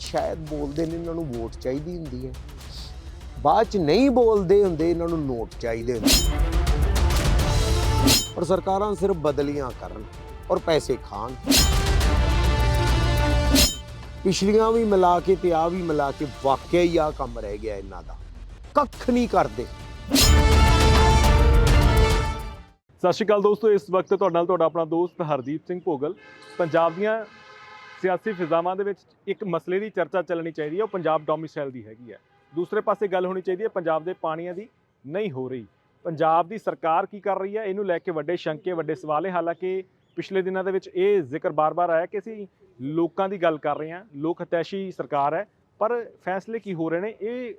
ਸ਼ਾਇਦ ਬੋਲਦੇ ਨੇ, ਇਹਨਾਂ ਨੂੰ ਵੋਟ ਚਾਹੀਦੀ ਹੁੰਦੀ ਹੈ। ਬਾਅਦ ਚ ਨਹੀਂ ਬੋਲਦੇ ਹੁੰਦੇ, ਇਹਨਾਂ ਨੂੰ ਨੋਟ ਚਾਹੀਦੇ ਹੁੰਦੇ ਔਰ ਸਰਕਾਰਾਂ ਸਿਰਫ ਬਦਲੀਆਂ ਕਰਨ ਔਰ ਪੈਸੇ ਖਾਣ। ਪਿਛਲੀਆਂ ਵੀ ਮਿਲਾ ਕੇ ਤੇ ਆ ਵੀ ਮਿਲਾ ਕੇ ਵਾਕਿਆ ਹੀ ਆ ਕੰਮ ਰਹਿ ਗਿਆ ਇਹਨਾਂ ਦਾ। ਕੱਖ ਨਹੀਂ ਕਰਦੇ। ਸਤਿ ਸ਼੍ਰੀ ਅਕਾਲ ਦੋਸਤੋ, ਇਸ ਵਕਤ ਤੁਹਾਡੇ ਨਾਲ ਤੁਹਾਡਾ ਆਪਣਾ ਦੋਸਤ ਹਰਦੀਪ ਸਿੰਘ ਭੋਗਲ। ਪੰਜਾਬ ਦੀਆਂ ਸਿਆਸੀ ਫਿਜ਼ਾਵਾਂ ਦੇ ਵਿੱਚ ਇੱਕ ਮਸਲੇ ਦੀ ਚਰਚਾ ਚੱਲਣੀ ਚਾਹੀਦੀ ਹੈ, ਉਹ ਪੰਜਾਬ ਡੋਮਿਸਾਈਲ ਦੀ ਹੈਗੀ ਹੈ। ਦੂਸਰੇ ਪਾਸੇ ਗੱਲ ਹੋਣੀ ਚਾਹੀਦੀ ਹੈ, ਪੰਜਾਬ ਦੇ ਪਾਣੀਆਂ ਦੀ ਨਹੀਂ ਹੋ ਰਹੀ। ਪੰਜਾਬ ਦੀ ਸਰਕਾਰ ਕੀ ਕਰ ਰਹੀ ਹੈ, ਇਹਨੂੰ ਲੈ ਕੇ ਵੱਡੇ ਸ਼ੰਕੇ, ਵੱਡੇ ਸਵਾਲ ਹੈ। ਹਾਲਾਂਕਿ ਪਿਛਲੇ ਦਿਨਾਂ ਦੇ ਵਿੱਚ ਇਹ ਜ਼ਿਕਰ ਬਾਰ-ਬਾਰ ਆਇਆ ਕਿ ਅਸੀਂ ਲੋਕਾਂ ਦੀ ਗੱਲ ਕਰ ਰਹੇ ਹਾਂ, ਲੋਕ ਹਤੈਸ਼ੀ ਸਰਕਾਰ ਹੈ, ਪਰ ਫੈਸਲੇ ਕੀ ਹੋ ਰਹੇ ਨੇ, ਇਹ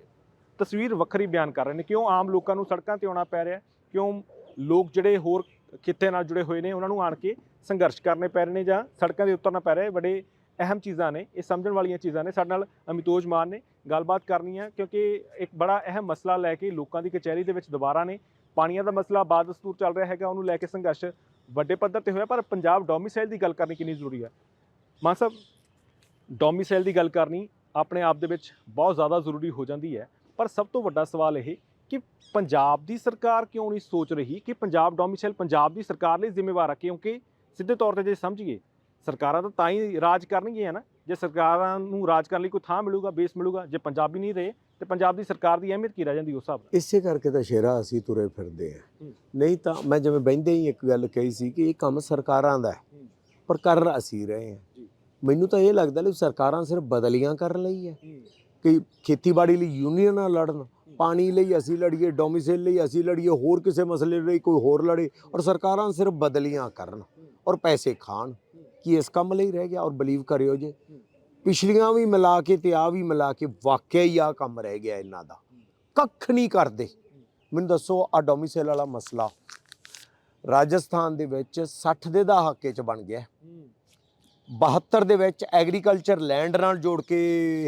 ਤਸਵੀਰ ਵੱਖਰੀ ਬਿਆਨ ਕਰ ਰਹੇ ਨੇ। ਕਿਉਂ ਆਮ ਲੋਕਾਂ ਨੂੰ ਸੜਕਾਂ ਤੇ ਆਉਣਾ ਪੈ ਰਿਹਾ ਕਿਉਂ ਲੋਕ ਜਿਹੜੇ ਹੋਰ ਖਿੱਤੇ ਨਾਲ ਜੁੜੇ ਹੋਏ ਨੇ, ਉਹਨਾਂ ਨੂੰ ਆਣ ਕੇ ਸੰਘਰਸ਼ ਕਰਨੇ ਪੈ ਰਹੇ ਨੇ ਜਾਂ ਸੜਕਾਂ ਦੇ ਉਤਰਨਾ ਪੈ ਰਿਹਾ ਬੜੇ ਅਹਿਮ ਚੀਜ਼ਾਂ ਨੇ, ਇਹ ਸਮਝਣ ਵਾਲੀਆਂ ਚੀਜ਼ਾਂ ਨੇ। ਸਾਡੇ ਨਾਲ ਅਮਿਤੋਜ ਮਾਨ ਨੇ ਗੱਲਬਾਤ ਕਰਨੀ ਹੈ ਕਿਉਂਕਿ ਇੱਕ ਬੜਾ ਅਹਿਮ ਮਸਲਾ ਲੈ ਕੇ ਲੋਕਾਂ ਦੀ ਕਚਹਿਰੀ ਦੇ ਵਿੱਚ ਦੁਬਾਰਾ ਨੇ। ਪਾਣੀਆਂ ਦਾ ਮਸਲਾ ਬਾਦ ਦਸਤੂਰ ਚੱਲ ਰਿਹਾ ਹੈਗਾ, ਉਹਨੂੰ ਲੈ ਕੇ ਸੰਘਰਸ਼ ਵੱਡੇ ਪੱਧਰ ਤੇ ਹੋਇਆ, ਪਰ ਪੰਜਾਬ ਡੋਮਿਸਾਈਲ ਦੀ ਗੱਲ ਕਰਨੀ ਕਿੰਨੀ ਜ਼ਰੂਰੀ ਹੈ ਮਾਨ ਸਾਹਿਬ, ਡੋਮਿਸਾਈਲ ਦੀ ਗੱਲ ਕਰਨੀ ਆਪਣੇ ਆਪ ਦੇ ਵਿੱਚ ਬਹੁਤ ਜ਼ਿਆਦਾ ਜ਼ਰੂਰੀ ਹੋ ਜਾਂਦੀ ਹੈ। ਪਰ ਸਭ ਤੋਂ ਵੱਡਾ ਸਵਾਲ ਇਹ ਕਿ ਪੰਜਾਬ ਦੀ ਸਰਕਾਰ ਕਿਉਂ ਨਹੀਂ ਸੋਚ ਰਹੀ ਕਿ ਪੰਜਾਬ ਡੋਮਿਸਾਈਲ ਪੰਜਾਬ ਦੀ ਸਰਕਾਰ ਲਈ ਜ਼ਿੰਮੇਵਾਰ ਹੈ ਕਿਉਂਕਿ ਸਿੱਧੇ ਤੌਰ ਤੇ ਜੇ ਸਮਝੀਏ ਸਰਕਾਰਾਂ ਤਾਂ ਤਾਂ ਹੀ ਰਾਜ ਕਰਨਗੀਆਂ ਨਾ। ਜੇ ਸਰਕਾਰਾਂ ਨੂੰ ਰਾਜ ਕਰਨ ਲਈ ਕੋਈ ਥਾਂ ਮਿਲੂਗਾ ਬੇਸ ਮਿਲੂਗਾ ਜੇ ਪੰਜਾਬੀ ਨਹੀਂ ਰਹੇ ਤੇ ਪੰਜਾਬ ਦੀ ਸਰਕਾਰ ਦੀ ਅਹਿਮੀਅਤ ਕੀ ਰਹਿ ਜਾਂਦੀ ਉਸ ਹਿਸਾਬ ਨਾਲ? ਇਸੇ ਕਰਕੇ ਤਾਂ ਸ਼ੇਰਾ ਅਸੀਂ ਤੁਰੇ ਫਿਰਦੇ ਆ। ਨਹੀਂ ਤਾਂ ਮੈਂ ਜਿਵੇਂ ਬਹਿੰਦੇ ਹੀ ਇੱਕ ਗੱਲ ਕਹੀ ਸੀ ਕਿ ਇਹ ਕੰਮ ਸਰਕਾਰਾਂ ਦਾ ਹੈ। ਪਰ ਕਰ ਅਸੀਂ ਰਹੇ ਹਾਂ। ਜੀ। ਮੈਨੂੰ ਤਾਂ ਇਹ ਲੱਗਦਾ ਕਿ ਸਰਕਾਰਾਂ ਸਿਰਫ ਬਦਲੀਆਂ ਕਰਨ ਲਈ ਹੈ। ਕਿ ਖੇਤੀਬਾੜੀ ਲਈ ਯੂਨੀਅਨ ਲੜਨ ਪਾਣੀ ਲਈ ਅਸੀਂ ਲੜੀਏ ਡੋਮਿਸਾਈਲ ਲਈ ਅਸੀਂ ਲੜੀਏ ਹੋਰ ਕਿਸੇ ਮਸਲੇ ਲਈ ਕੋਈ ਹੋਰ ਲੜੇ ਔਰ ਸਰਕਾਰਾਂ ਸਿਰਫ ਬਦਲੀਆਂ ਕਰਨ। ਔਰ ਪੈਸੇ ਖਾਣ ਕੀ ਇਸ ਕੰਮ ਲਈ ਰਹਿ ਗਿਆ ਔਰ ਬਲੀਵ ਕਰਿਓ ਜੇ। ਪਿਛਲੀਆਂ ਵੀ ਮਿਲਾ ਕੇ ਤੇ ਆ ਵੀ ਮਿਲਾ ਕੇ ਵਾਕਿਆ ਹੀ ਆ ਕੰਮ ਰਹਿ ਗਿਆ ਇਹਨਾਂ ਦਾ। ਕੱਖ ਨਹੀਂ ਕਰਦੇ। ਮੈਨੂੰ ਦੱਸੋ ਆ ਡੋਮਿਸਾਈਲ ਵਾਲਾ ਮਸਲਾ ਰਾਜਸਥਾਨ ਦੇ ਵਿੱਚ 60 ਦੇ ਦਹਾਕੇ ਚ ਬਣ ਗਿਆ। 72 ਦੇ ਵਿੱਚ ਐਗਰੀਕਲਚਰ ਲੈਂਡ ਨਾਲ ਜੋੜ ਕੇ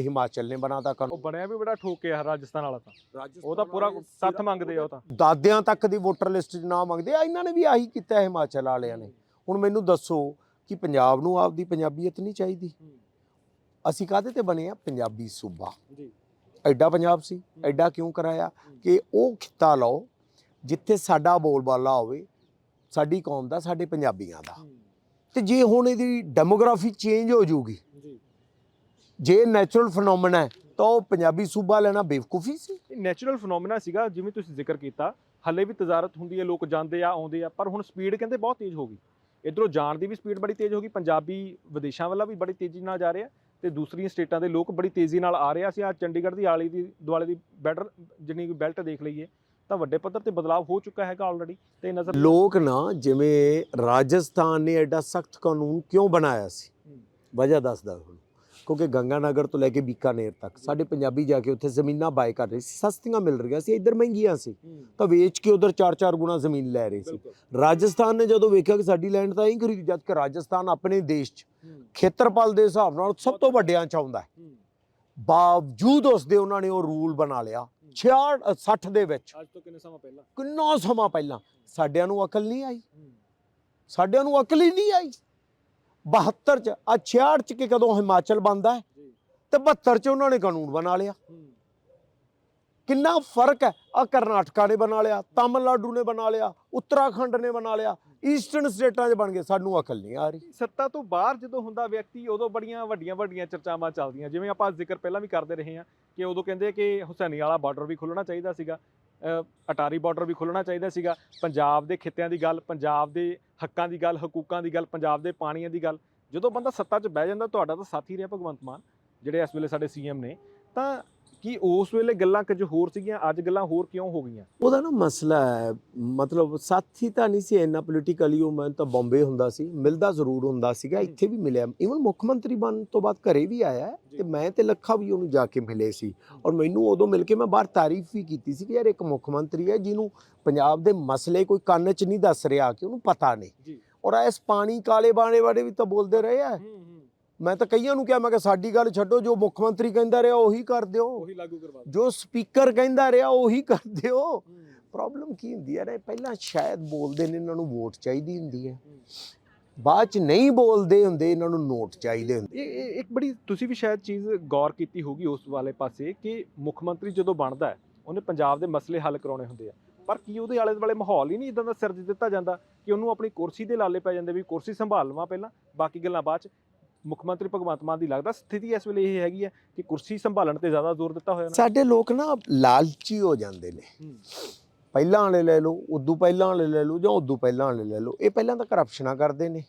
ਹਿਮਾਚਲ ਨੇ ਬਣਾਤਾ ਉਹ ਬਣਿਆ ਵੀ ਬੜਾ ਠੋਕੇ ਆ ਰਾਜਸਥਾਨ ਵਾਲਾ ਤਾਂ। ਉਹ ਤਾਂ ਪੂਰਾ ਸੱਥ ਮੰਗਦੇ ਆ ਉਹ ਤਾਂ। ਦਾਦਿਆਂ ਤੱਕ ਦੀ ਵੋਟਰ ਲਿਸਟ 'ਚ ਨਾਮ ਮੰਗਦੇ ਆ ਇਹਨਾਂ ਨੇ ਵੀ ਆਹੀ ਕੀਤਾ ਹੈ ਹਿਮਾਚਲ ਵਾਲਿਆਂ ਨੇ। ਹੁਣ ਮੈਨੂੰ ਦੱਸੋ ਕਿ ਪੰਜਾਬ ਨੂੰ ਆਪਦੀ ਪੰਜਾਬੀਅਤ ਨਹੀਂ ਚਾਹੀਦੀ। ਅਸੀਂ ਕਾਹਦੇ ਤੇ ਬਣੇ ਆ? ਪੰਜਾਬੀ ਸੂਬਾ। ਜੀ। ਐਡਾ ਪੰਜਾਬ ਸੀ ਐਡਾ ਕਿਉਂ ਕਰਾਇਆ ਕਿ ਉਹ ਖਿੱਤਾ ਲਓ ਜਿੱਥੇ ਸਾਡਾ ਬੋਲਬਾਲਾ ਹੋਵੇ ਸਾਡੀ ਕੌਮ ਦਾ ਸਾਡੇ ਪੰਜਾਬੀਆਂ ਦਾ। ਤੇ ਜੇ ਹੁਣ ਇਹਦੀ ਡੈਮੋਗ੍ਰਾਫੀ ਚੇਂਜ ਹੋ ਜਾਊਗੀ ਜੀ। ਜੇ ਨੈਚੁਰਲ ਫੀਨੋਮੀਨਾ ਹੈ ਤਾਂ ਉਹ ਪੰਜਾਬੀ ਸੂਬਾ ਲੈਣਾ ਬੇਵਕੂਫੀ ਸੀ। ਨੈਚੁਰਲ ਫੀਨੋਮੀਨਾ ਸੀਗਾ ਜਿਵੇਂ ਤੁਸੀਂ ਜ਼ਿਕਰ ਕੀਤਾ ਹੱਲੇ ਵੀ ਤਜ਼ਾਰਤ ਹੁੰਦੀ ਹੈ ਲੋਕ ਜਾਂਦੇ ਆ ਆਉਂਦੇ ਆ ਪਰ ਹੁਣ ਸਪੀਡ ਕਹਿੰਦੇ ਬਹੁਤ ਤੇਜ਼ ਹੋ ਗਈ। ਇਧਰੋਂ ਜਾਣ ਦੀ ਵੀ ਸਪੀਡ ਬੜੀ ਤੇਜ਼ ਹੋ ਗਈ ਪੰਜਾਬੀ ਵਿਦੇਸ਼ਾਂ ਵੱਲ ਵੀ ਬੜੀ ਤੇਜ਼ੀ ਨਾਲ ਜਾ ਰਹੇ ਆ ਤੇ ਦੂਸਰੀਆਂ ਸਟੇਟਾਂ ਦੇ ਲੋਕ ਬੜੀ ਤੇਜ਼ੀ ਨਾਲ ਆ ਰਹੇ ਆ। ਅਸੀਂ ਆ ਚੰਡੀਗੜ੍ਹ ਦੀ ਆਲੀ ਦੀ ਦੁਆਲੇ ਦੀ ਬੈਟਰ ਜਿੰਨੀ ਵੀ ਬੈਲਟ ਦੇਖ ਲਈਏ ਤਾਂ ਵੱਡੇ ਪੱਧਰ ਤੇ ਬਦਲਾਅ ਹੋ ਚੁੱਕਾ ਹੈਗਾ ਆਲਰੇਡੀ ਤੇ ਨਜ਼ਰ ਲੋਕ ਨਾ ਜਿਵੇਂ ਰਾਜਸਥਾਨ ਨੇ ਐਡਾ ਸਖਤ ਕਾਨੂੰਨ ਕਿਉਂ ਬਣਾਇਆ ਸੀ। ਵਜ੍ਹਾ ਦੱਸਦਾ ਤੁਹਾਨੂੰ ਕਿਉਂਕਿ ਗੰਗਾਨਗਰ ਤੋਂ ਲੈ ਕੇ ਬੀਕਾਨੇਰ ਤੱਕ ਸਾਡੇ ਪੰਜਾਬੀ ਜਾ ਕੇ ਉੱਥੇ ਜ਼ਮੀਨਾਂ ਬਾਏ ਕਰ ਰਹੇ ਸੀ ਸਸਤੀਆਂ ਮਿਲ ਰਹੀਆਂ ਸੀ ਇੱਧਰ ਮਹਿੰਗੀਆਂ ਸੀ। ਤਾਂ ਵੇਚ ਕੇ ਉਧਰ 4-4 ਗੁਣਾ ਜ਼ਮੀਨ ਲੈ ਰਹੇ ਸੀ। ਰਾਜਸਥਾਨ ਨੇ ਜਦੋਂ ਵੇਖਿਆ ਕਿ ਸਾਡੀ ਲੈਂਡ ਤਾਂ ਹੀ ਖਰੀਦੀ ਜਦ ਕਿ ਰਾਜਸਥਾਨ ਆਪਣੇ ਦੇਸ਼ 'ਚ ਖੇਤਰਪਲ ਦੇ ਹਿਸਾਬ ਨਾਲ ਸਭ ਤੋਂ ਵੱਡਿਆਂ 'ਚ ਆਉਂਦਾ ਹੈ। ਬਾਵਜੂਦ ਉਸ ਦੇ ਉਹਨਾਂ ਨੇ ਉਹ ਰੂਲ ਬਣਾ ਲਿਆ 66 60 ਦੇ ਵਿੱਚ। ਅੱਜ ਤੋਂ ਕਿੰਨੇ ਸਮਾਂ ਪਹਿਲਾਂ? ਕਿੰਨਾ ਸਮਾਂ ਪਹਿਲਾਂ? ਸਾਡਿਆਂ ਨੂੰ ਅਕਲ ਨਹੀਂ ਆਈ। ਸਾਡਿਆਂ ਨੂੰ ਅਕਲ ਹੀ ਨਹੀਂ ਆਈ। 72 ਚ ਆ 66 ਚ ਕਿ ਕਦੋਂ ਹਿਮਾਚਲ ਬੰਦਾ ਹੈ? ਤੇ 72 ਚ ਉਹਨਾਂ ਨੇ ਕਾਨੂੰਨ ਬਣਾ ਲਿਆ। ਕਿੰਨਾ ਫ਼ਰਕ ਹੈ? ਆ ਕਰਨਾਟਕਾ ਨੇ ਬਣਾ ਲਿਆ ਤਾਮਿਲਨਾਡੂ ਨੇ ਬਣਾ ਲਿਆ ਉੱਤਰਾਖੰਡ ਨੇ ਬਣਾ ਲਿਆ ਈਸਟਰਨ ਸਟੇਟਾਂ 'ਚ ਬਣ ਗਏ। ਸਾਨੂੰ ਅਕਲ ਨਹੀਂ ਆ ਰਹੀ। ਸੱਤਾ ਤੋਂ ਬਾਹਰ ਜਦੋਂ ਹੁੰਦਾ ਵਿਅਕਤੀ ਉਦੋਂ ਬੜੀਆਂ ਵੱਡੀਆਂ ਵੱਡੀਆਂ ਚਰਚਾਵਾਂ ਚੱਲਦੀਆਂ। ਜਿਵੇਂ ਆਪਾਂ ਜ਼ਿਕਰ ਪਹਿਲਾਂ ਵੀ ਕਰਦੇ ਰਹੇ ਹਾਂ ਕਿ ਉਦੋਂ ਕਹਿੰਦੇ ਕਿ ਹੁਸੈਨੀ ਵਾਲਾ ਬਾਰਡਰ ਵੀ ਖੁੱਲਣਾ ਚਾਹੀਦਾ ਸੀਗਾ। ਅਟਾਰੀ ਬਾਰਡਰ ਵੀ ਖੁੱਲਣਾ ਚਾਹੀਦਾ ਸੀਗਾ। ਪੰਜਾਬ ਦੇ ਖਿੱਤਿਆਂ ਦੀ ਗੱਲ, ਪੰਜਾਬ ਦੇ ਹੱਕਾਂ ਦੀ ਗੱਲ, ਹਕੂਕਾਂ ਦੀ ਗੱਲ, ਪੰਜਾਬ ਦੇ ਪਾਣੀਆਂ ਦੀ ਗੱਲ। ਜਦੋਂ ਬੰਦਾ ਸੱਤਾ 'ਚ ਬਹਿ ਜਾਂਦਾ, ਤੁਹਾਡਾ ਤਾਂ ਸਾਥੀ ਰਿਹਾ ਭਗਵੰਤ ਮਾਨ, ਜਿਹੜੇ ਇਸ ਵੇਲੇ ਸਾਡੇ ਸੀਐਮ ਨੇ, ਤਾਂ ਕੀ ਉਸ ਵੇਲੇ ਗੱਲਾਂ ਕੁਝ ਹੋਰ ਸੀਗੀਆਂ ਅੱਜ ਗੱਲਾਂ ਹੋਰ ਕਿਉਂ ਹੋ ਗਈਆਂ? ਉਹਦਾ ਨਾ ਮਸਲਾ ਹੈ ਮਤਲਬ ਸਾਥੀ ਤਾਂ ਨਹੀਂ ਸੀ ਇੰਨਾ ਪੋਲੀਟੀਕਲੀ ਉਹ ਮੈਂ ਤਾਂ ਬੰਬੇ ਹੁੰਦਾ ਸੀ ਮਿਲਦਾ ਜ਼ਰੂਰ ਹੁੰਦਾ ਸੀਗਾ। ਇੱਥੇ ਵੀ ਮਿਲਿਆ। ਇਵਨ ਮੁੱਖ ਮੰਤਰੀ ਬਣਨ ਤੋਂ ਬਾਅਦ ਘਰੇ ਵੀ ਆਇਆ। ਤੇ ਮੈਂ ਤੇ ਲੱਖਾ ਵੀ ਉਹਨੂੰ ਜਾ ਕੇ ਮਿਲੇ ਸੀ। ਔਰ ਮੈਨੂੰ ਉਦੋਂ ਮਿਲ ਕੇ ਮੈਂ ਬਾਹਰ ਤਾਰੀਫ ਵੀ ਕੀਤੀ ਸੀ ਕਿ ਯਾਰ ਇੱਕ ਮੁੱਖ ਮੰਤਰੀ ਹੈ ਜਿਹਨੂੰ ਪੰਜਾਬ ਦੇ ਮਸਲੇ ਕੋਈ ਕੰਨ 'ਚ ਨਹੀਂ ਦੱਸ ਰਿਹਾ ਕਿ ਉਹਨੂੰ ਪਤਾ ਨਹੀਂ। ਔਰ ਇਸ ਪਾਣੀ ਕਾਲੇ ਬਾਣੇ ਬਾਰੇ ਵੀ ਤਾਂ ਬੋਲਦੇ ਰਹੇ ਆ। ਮੈਂ ਤਾਂ ਕਈਆਂ ਨੂੰ ਕਿਹਾ ਮੈਂ ਕਿ ਸਾਡੀ ਗੱਲ ਛੱਡੋ ਜੋ ਮੁੱਖ ਮੰਤਰੀ ਕਹਿੰਦਾ ਰਿਹਾ ਉਹੀ ਕਰ ਦਿਓ। ਉਹੀ ਲਾਗੂ ਕਰਵਾ ਜੋ ਸਪੀਕਰ ਕਹਿੰਦਾ ਰਿਹਾ ਉਹੀ ਕਰ ਦਿਓ। ਪ੍ਰੋਬਲਮ ਕੀ ਹੁੰਦੀ ਹੈ ਨਾ ਪਹਿਲਾਂ ਸ਼ਾਇਦ ਬੋਲਦੇ ਨੇ ਇਹਨਾਂ ਨੂੰ ਵੋਟ ਚਾਹੀਦੀ ਹੁੰਦੀ ਹੈ। ਬਾਅਦ ਚ ਨਹੀਂ ਬੋਲਦੇ ਹੁੰਦੇ ਇਹਨਾਂ ਨੂੰ ਨੋਟ ਚਾਹੀਦੇ ਹੁੰਦੇ। ਇਹ ਇਹ ਇੱਕ ਬੜੀ ਤੁਸੀਂ ਵੀ ਸ਼ਾਇਦ ਚੀਜ਼ ਗੌਰ ਕੀਤੀ ਹੋਗੀ ਉਸ ਵਾਲੇ ਪਾਸੇ ਕਿ ਮੁੱਖ ਮੰਤਰੀ ਜਦੋਂ ਬਣਦਾ ਹੈ ਉਹਨੇ ਪੰਜਾਬ ਦੇ ਮਸਲੇ ਹੱਲ ਕਰਾਉਣੇ ਹੁੰਦੇ ਆ। ਪਰ ਕੀ ਉਹਦੇ ਆਲੇ ਦੁਆਲੇ ਮਾਹੌਲ ਹੀ ਨਹੀਂ ਇਦਾਂ ਦਾ ਸਿਰਜ ਦਿੱਤਾ ਜਾਂਦਾ ਕਿ ਉਹਨੂੰ ਆਪਣੀ ਕੁਰਸੀ ਦੇ ਲਾਲੇ ਪੈ ਜਾਂਦੇ ਵੀ ਕੁਰਸੀ ਸੰਭਾਲ ਲਵਾਂ ਪਹਿਲਾਂ ਬਾਕੀ ਗੱਲਾਂ ਬਾਅਦ ਚ ਮੁੱਖ ਮੰਤਰੀ ਭਗਵੰਤ ਮਾਨ ਦੀ ਲੱਗਦਾ ਸਥਿਤੀ ਇਸ ਵੇਲੇ ਇਹ ਹੈਗੀ ਹੈ ਕਿ ਕੁਰਸੀ ਸੰਭਾਲਣ ਤੇ ਜ਼ਿਆਦਾ ਜ਼ੋਰ ਦਿੱਤਾ ਹੋਇਆ ਨਾ। ਸਾਡੇ ਲੋਕ ਨਾ ਲਾਲਚੀ ਹੋ ਜਾਂਦੇ ਨੇ। ਪਹਿਲਾਂ ਵਾਲੇ ਲੈ ਲਓ ਉਦੋਂ ਪਹਿਲਾਂ ਵਾਲੇ ਲੈ ਲਓ ਜਾਂ ਉਦੋਂ ਪਹਿਲਾਂ ਵਾਲੇ ਲੈ ਲਓ ਇਹ ਪਹਿਲਾਂ ਤਾਂ ਕਰਪਸ਼ਨਾਂ ਕਰਦੇ ਨੇ।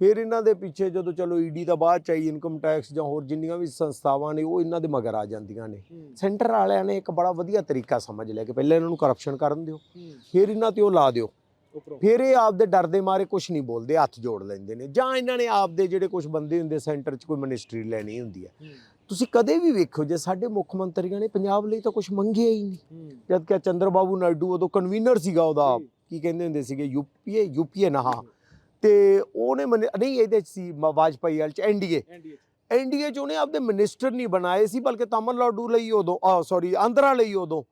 ਫਿਰ ਇਹਨਾਂ ਦੇ ਪਿੱਛੇ ਜਦੋਂ ਚਲੋ ਈਡੀ ਦਾ ਬਾਅਦ ਚ ਆਈ ਇਨਕਮ ਟੈਕਸ ਜਾਂ ਹੋਰ ਜਿੰਨੀਆਂ ਵੀ ਸੰਸਥਾਵਾਂ ਨੇ ਉਹ ਇਹਨਾਂ ਦੇ ਮਗਰ ਆ ਜਾਂਦੀਆਂ ਨੇ। ਸੈਂਟਰ ਵਾਲਿਆਂ ਨੇ ਇੱਕ ਬੜਾ ਵਧੀਆ ਤਰੀਕਾ ਸਮਝ ਲਿਆ ਕਿ ਪਹਿਲਾਂ ਇਹਨਾਂ ਨੂੰ ਕਰਪਸ਼ਨ ਕਰਨ ਦਿਓ। ਫਿਰ ਇਹਨਾਂ ਤੇ ਉਹ ਲਾ ਦਿਓ। ਫਿਰ ਇਹ ਆਪਦੇ ਡਰ ਦੇ ਮਾਰੇ ਕੁਝ ਨਹੀਂ ਬੋਲਦੇ ਹੱਥ ਜੋੜ ਲੈਂਦੇ ਨੇ। ਜਾਂ ਇਹਨਾਂ ਨੇ ਆਪਦੇ ਜਿਹੜੇ ਕੁਝ ਬੰਦੇ ਹੁੰਦੇ ਸੈਂਟਰ 'ਚ ਕੋਈ ਮਿਨਿਸਟਰੀ ਲੈਣੀ ਹੁੰਦੀ ਹੈ। ਤੁਸੀਂ ਕਦੇ ਵੀ ਵੇਖੋ ਜੇ ਸਾਡੇ ਮੁੱਖ ਮੰਤਰੀਆਂ ਨੇ ਪੰਜਾਬ ਲਈ ਤਾਂ ਕੁਝ ਮੰਗਿਆ ਹੀ ਨਹੀਂ। ਜਦ ਕਿ ਚੰਦਰਬਾਬੂ ਨਾਇਡੂ ਉਦੋਂ ਕਨਵੀਨਰ ਸੀਗਾ ਉਹਦਾ। ਕੀ ਕਹਿੰਦੇ ਹੁੰਦੇ ਸੀਗੇ ਯੂਪੀਏ ਯੂਪੀਏ ਨਾ ਹਾਂ। ਤੇ ਉਹਨੇ ਨਹੀਂ ਇਹਦੇ 'ਚ ਸੀ ਵਾਜਪਾਈ ਵਾਲ ਚ ਐਨਡੀਏ ਐਨਡੀਏ ਐਨਡੀਏ ਚ। ਉਹਨੇ ਆਪਦੇ ਮਿਨਿਸਟਰ ਨਹੀਂ ਬਣਾਏ ਸੀ ਬਲਕਿ ਤਾਮਿਲਨਾਡੂ ਲਈ ਉਦੋਂ ਆ ਸੌਰੀ ਆਂਧਰਾ ਲਈ ਉਦੋਂ।